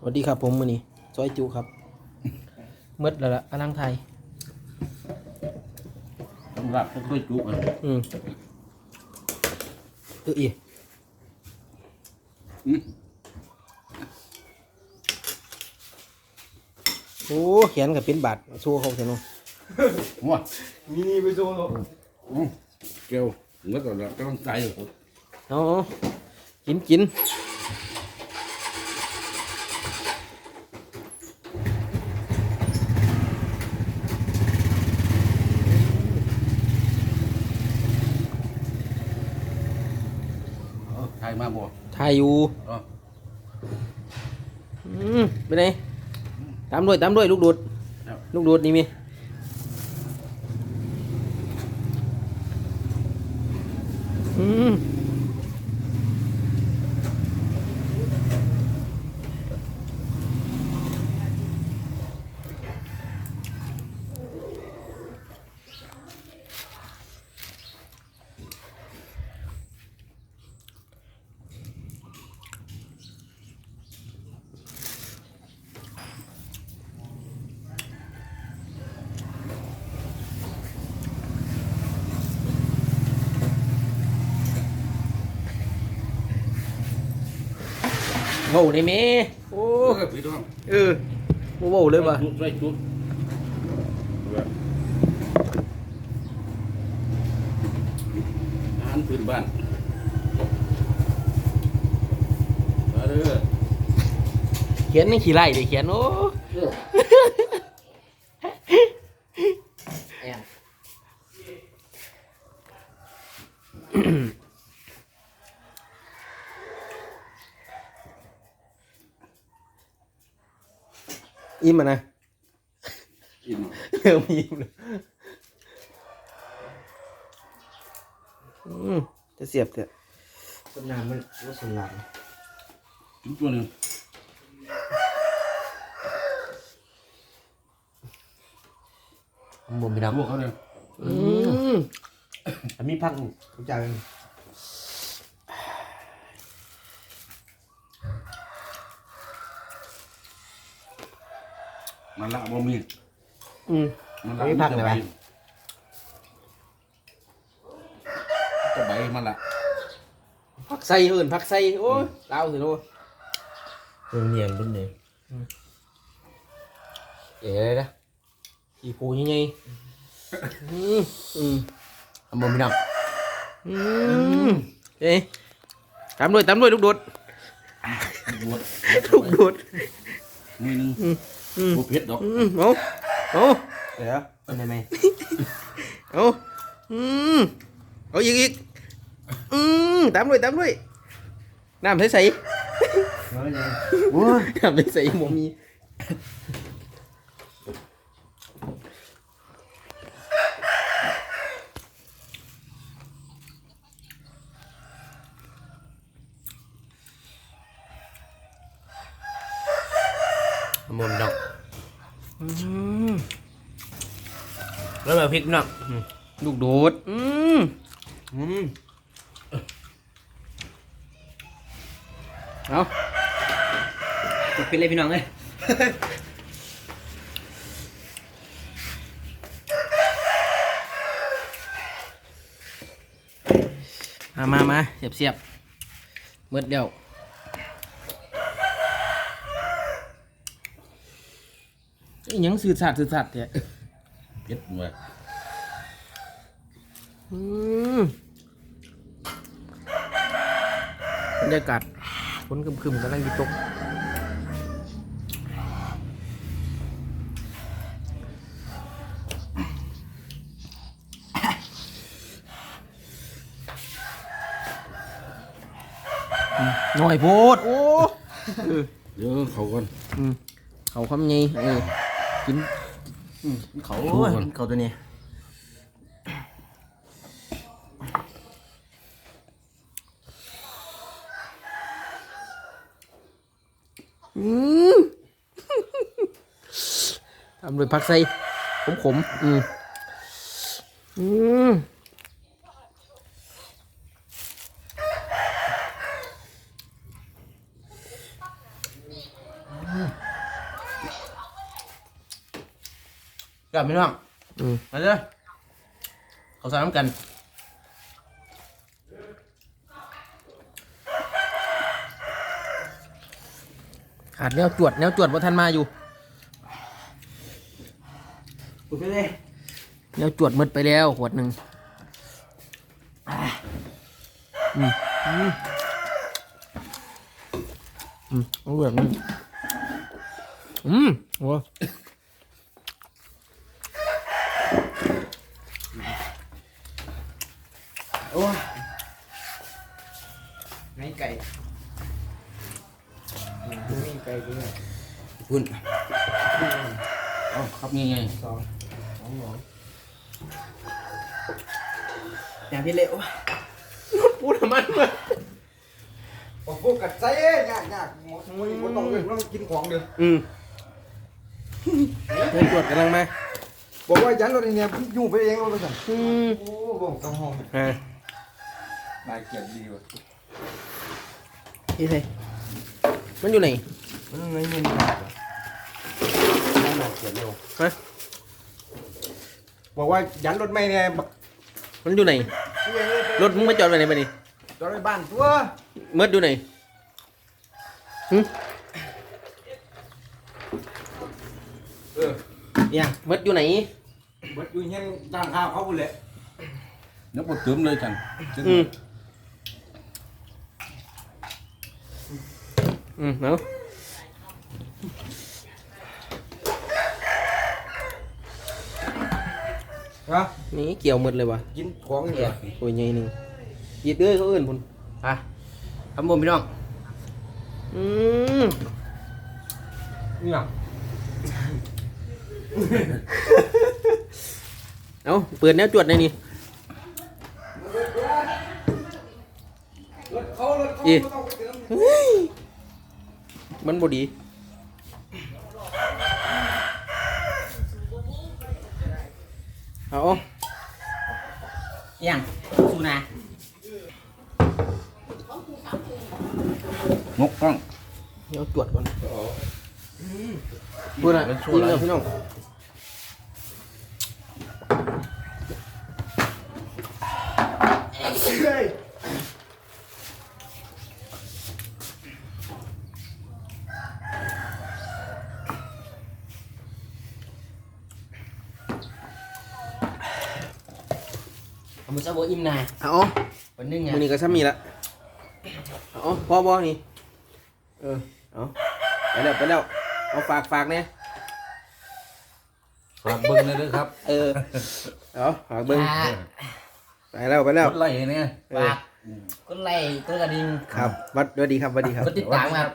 สวัสดีครับผมมือนี้ซอยจูครับเมดแล้วล่ะกำลังไทยสำหรับพวกด้วยจุกันอืมเอออีอืมโอ้แขนกับเป็นบาดสู้เขาเถอะเนาะว้ามีนี่ไปโซ่เนาะอืมเกลียวเมื่อตอนเราต้องใจอยู่ เอากินกิน มาบ่ทายอยู่อ๋ออืมไปไหนตามด้วยตามด้วยลูกดูดครับลูกดูดนี่มีอืม โว้ได้ไหมโอ้โอ้ยพี่น้องเออโว้โว้เลยว่ะจุด้วยจุแบบอาหารพื้นบ้านมาเด้อเขียนนี่ขี้ไล่เลยเขียนโอ้แอน อิ่มอะนะกินเริ่มอิ่มเลยอืมจะเสียบเถอะสนามมันก็สนามกินตัวหนึ่งผมมีน้พวกเขาเนี่ยอืมำอันมีพักทุกอย่าง มันละบ่มีอืมมันละจะใบจะใบมันละผักใส่เหินผักใส่โอ้ยลาวสิโลเรื่องเนียนเป็นเนี่ยเอ๋เลยนะอีปูยังไงอืมอืมอันบ่มีน้อืมเอ๊ะตามด้วยตามด้วยลูกโดดบวชลูกโดดมือหนึงอืมอืม บ่เผ็ดดอกอืมเอาเอาำเดี๋ยวเป็นไงไหมเอาอืมเอาอีกอีกอืมตามด้วยตามด้วยน้ำใสใสน้อยเลยโอ้ยๆน้ำใสใสๆหมมี หมดดอก อืม แล้วแบบ พริกน้ลูกโดด อืมำอืมเอาเป็นเลยพี่น้องเลยมามามาเสียบเสียบเมื่อเดียวอิหยังสื่อสัตว์สื่อสัตว์เนี่ยเผ็ดหน่อยอืม บรรยากาศฝนคึมๆกำลังจะตกอืมหน่อยโพดโอ้เออเดี๋ยวเขาก่อนอืมเขาคำนี้เออกินเขาโอ้ยก่อนเขาตัวนี้ ทำด้วยผักใส่ขมขมอืมอืมกลับไม่น้องมาเลยเขาสารน้ำกัน ขาดแนวจวดแนวจวดว่าท่านมาอยู่ปุดไปเลยแนวจวดหมดไปแล้วขวดหนึ่งอืมอืมอืมเอาแบบนี้อืมโอ้โอ้ยไม่ไก่ ไม่ไก่ด้วยคุณเอาครับนี่ไงสองสองหงอย่างพี่เละโอ้ยพูดทำไมมาบอกพวกกัดใจยากยากหมดมึงมึงต้องต้องกินของเดียวอืมแนวจวดกำลังมาบอกว่ายันรถเนี่ยยุ่งไปเองเราไปสั่งอืมโอ้บอกต้องห้องอ่านายเกียรติดีว่ะพี่ไทย มันอยู่ไหนมันไม่เงินมากอะนายเกียรติเร็วฮะบอกว่ายันรถไม่เนี่ยบักมันอยู่ไหนรถมึงมาจอดไว้ไหนไปนี่จอดในบ้านตัวเมื่ออยู่ไหนหึเออยังเมื่ออยู่ไหนบัดอยู่เงี้ยต่างข้าวเขาบุเลยเดี๋ยวปวดเติมเลยจันอืม อืมเอานะนี่เกี่ยวหมดเลยวะกินของเนี่ยโอ้ยใหญ่หนึ่งยีดเด้อเขาเอื่นพุ่นอะทำบุญพี่น้อง อืมเนี่ยเอาเปิดแนวจวดในนี่รถเขารถเขาอี ไม่ต้องไปเติม เฮ้ย มันบดีเอายังสูนางกกล้องแนวจวดก่อนพูดนะจริงเหรอพี่น้อง เอามือซะโบอิ่มนาเอาวันหนึงไงมือนี้ก็ซ้ำมีละเอาพอบอนี่เออเอาไปแล้วไปแล้วเอาฝากฝากเนี่ยฝากเบิ้งเลยเด้อครับ เออเอาฝากเบิ้งอ่าไปแล้วไปแล้วรถไหลเนี่ยเออฝากกดไลค์กดกระดิ่งครับวัดสวัสดีครับสวัสดีครับกดติดตามครับ